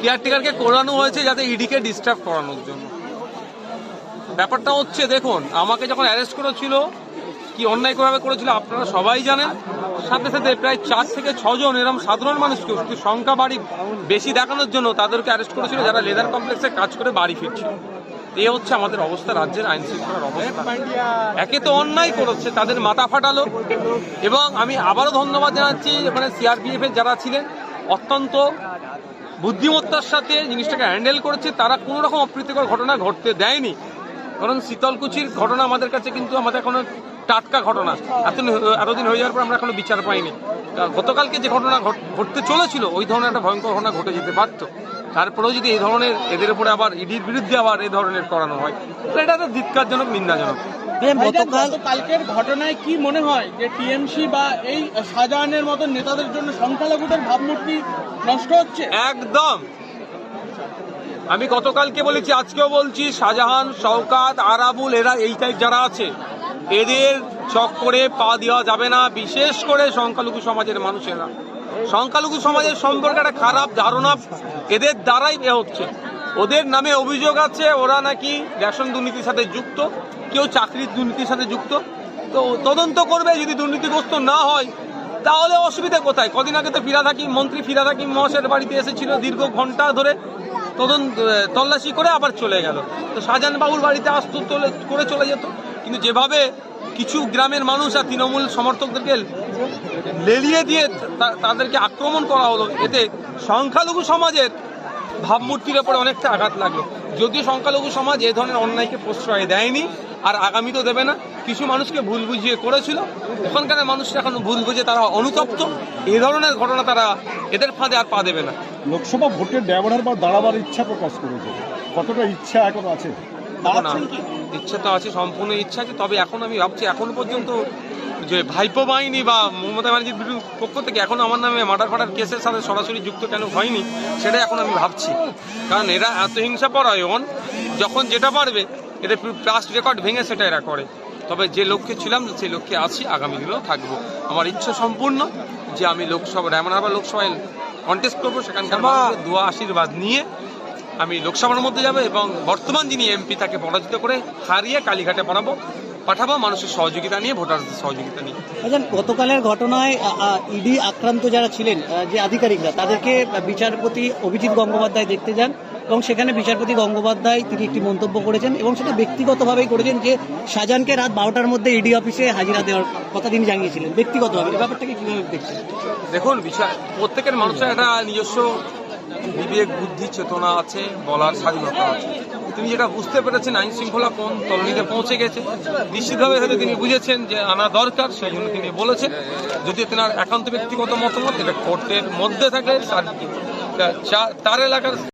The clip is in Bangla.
কেয়ারটেকারকে করানো হয়েছে যাতে ইডিকে ডিস্টার্ব করানোর জন্য। ব্যাপারটা হচ্ছে, দেখুন, আমাকে যখন অ্যারেস্ট করেছিল, কি অন্যায়ভাবে করেছিল আপনারা সবাই জানেন। সাথে সাথে প্রায় চার থেকে ছজন এরকম সাধারণ মানুষকে শুধু সংখ্যা বাড়ি বেশি দেখানোর জন্য তাদেরকে অ্যারেস্ট করেছিল যারা লেদার কমপ্লেক্সে কাজ করে বাড়ি ফিরছিল। এ হচ্ছে আমাদের অবস্থা, রাজ্যের আইন শৃঙ্খলার অবস্থা। একে তো অন্যায় করেছে, তাদের মাথা ফাটালো। এবং আমি আবারও ধন্যবাদ জানাচ্ছি, ওখানে সিআরপিএফ এর যারা ছিলেন অত্যন্ত বুদ্ধিমত্তার সাথে জিনিসটাকে হ্যান্ডেল করেছে, তারা কোনো রকম অপ্রীতিকর ঘটনা ঘটতে দেয়নি। কারণ শীতলকুচির ঘটনা আমাদের কাছে কিন্তু আমাদের এখনও টাটকা ঘটনা। এতদিন এতদিন হয়ে যাওয়ার পর আমরা এখনও বিচার পাইনি। গতকালকে যে ঘটনা ঘটতে চলেছিল, ওই ধরনের একটা ভয়ঙ্কর ঘটনা ঘটে যেতে পারতো। তারপরেও যদি এই ধরনের এদের উপরে আবার ইডির বিরুদ্ধে আবার এই ধরনের করানো হয় এটা তো ধিক্কারজনক নিন্দাজনক। গতকাল কালকের ঘটনায় কি মনে হয় যে টিএমসি বা এই শাহজাহানের মতো নেতাদের জন্য সংখ্যালঘুদের ভাবমূর্তি নষ্ট হচ্ছে? একদম। আমি গতকালকে বলেছি আজকেও বলছি শাহজাহান শওকাত আরাবুল এরা এই টাইপ যারা আছে এদের চক্করে পা দেওয়া যাবে না বিশেষ করে সংখ্যালঘু সমাজের মানুষেরা। সংখ্যালঘু সমাজের সম্পর্কে একটা খারাপ ধারণা এদের দ্বারাই এ হচ্ছে। ওদের নামে অভিযোগ আছে, ওরা নাকি রেশন দুর্নীতির সাথে যুক্ত, কেউ চাকরির দুর্নীতির সাথে যুক্ত। তো তদন্ত করবে, যদি দুর্নীতিগ্রস্ত না হয়, তাহলে অসুবিধা কোথায়? কদিন আগে তো ফিরা থাকি মন্ত্রী ফিরা থাকি মহাশয়ের বাড়িতে এসেছিল দীর্ঘ ঘণ্টা ধরে, তদন্ত তল্লাশি করে আবার চলে গেল। তো শাহজাহান বাড়িতে আসতো করে চলে যেত। কিন্তু যেভাবে কিছু গ্রামের মানুষ আর তৃণমূল সমর্থকদেরকে লেলিয়ে দিয়ে তাদেরকে আক্রমণ করা হলো, এতে সংখ্যালঘু সমাজের ভাবমূর্তির ওপরে অনেকটা আঘাত লাগল। যদিও সংখ্যালঘু সমাজ এ ধরনের অন্যায়কে প্রশ্রয় দেয়নি, আর আগামী তো দেবে না। কিছু মানুষকে ভুল বুঝিয়ে করেছিল। ওখানকার মানুষরা এখন ভুল বুঝে তারা অনুতপ্ত। এ ধরনের ঘটনা তারা এদের ফাঁদে আর পা দেবে না। লোকসভা ভোটের ব্যবহার বা দাঁড়াবার ইচ্ছা প্রকাশ করেছে। কতটা ইচ্ছা এখন আছে? না, ইচ্ছা তো আছে সম্পূর্ণ ইচ্ছা আছে তবে এখন আমি ভাবছি এখনও পর্যন্ত যে ভাইপো বাহিনী বা মমতা ব্যানার্জির পক্ষ থেকে এখন আমার নামে মার্ডার ফাটার কেসের সাথে সরাসরি যুক্ত কেন হয়নি সেটাই এখন আমি ভাবছি। কারণ এরা এত হিংসা পরায়ণ যখন যেটা পারবে এদের প্লাস্ট রেকর্ড ভেঙে সেটা এরা করে। তবে যে লক্ষ্যে ছিলাম সেই লক্ষ্যে আছি আগামী দিনেও থাকব। আমার ইচ্ছা সম্পূর্ণ যে আমি লোকসভা এমনভাবে লোকসভায় কন্টেস্ট করব সেখানকার দোয়া আশীর্বাদ নিয়ে আমি লোকসভার মধ্যে যাব এবং বর্তমান যিনি এমপি তাকে পরাজিত করে হারিয়ে কালীঘাটে পাঠাবো পাঠাবো মানুষের সহযোগিতা নিয়ে ভোটারদের সহযোগিতা নিয়ে। আচ্ছা গতকালের ঘটনায় ইডি আক্রান্ত যারা ছিলেন যে আধিকারিকরা তাদেরকে বিচারপতি অভিজিৎ গঙ্গোপাধ্যায় দেখতে যান এবং সেখানে বিচারপতি গঙ্গোপাধ্যায় তিনি একটি মন্তব্য করেছেন এবং সেটা ব্যক্তিগতভাবেই করেছেন যে শাহজাহানকে রাত বারোটার মধ্যে ইডি অফিসে হাজিরা দেওয়ার কথা তিনি জানিয়েছিলেন। ব্যক্তিগতভাবে এই ব্যাপারটাকে কীভাবে দেখছেন? দেখুন বিষয় প্রত্যেকের মানুষের একটা নিজস্ব বিবেক, বুদ্ধি, চেতনা আছে, বলার স্বাধীনতা আছে। তিনি যেটা বুঝতে পেরেছেন, আইন শৃঙ্খলা কোন তলনিতে পৌঁছে গেছে, নিশ্চিতভাবে হয়তো তিনি বুঝেছেন যে আনা দরকার সেই জন্য তিনি বলেছেন। যদি তেনার একান্ত ব্যক্তিগত মতামত, এটা কোর্টের মধ্যে থাকে তার এলাকার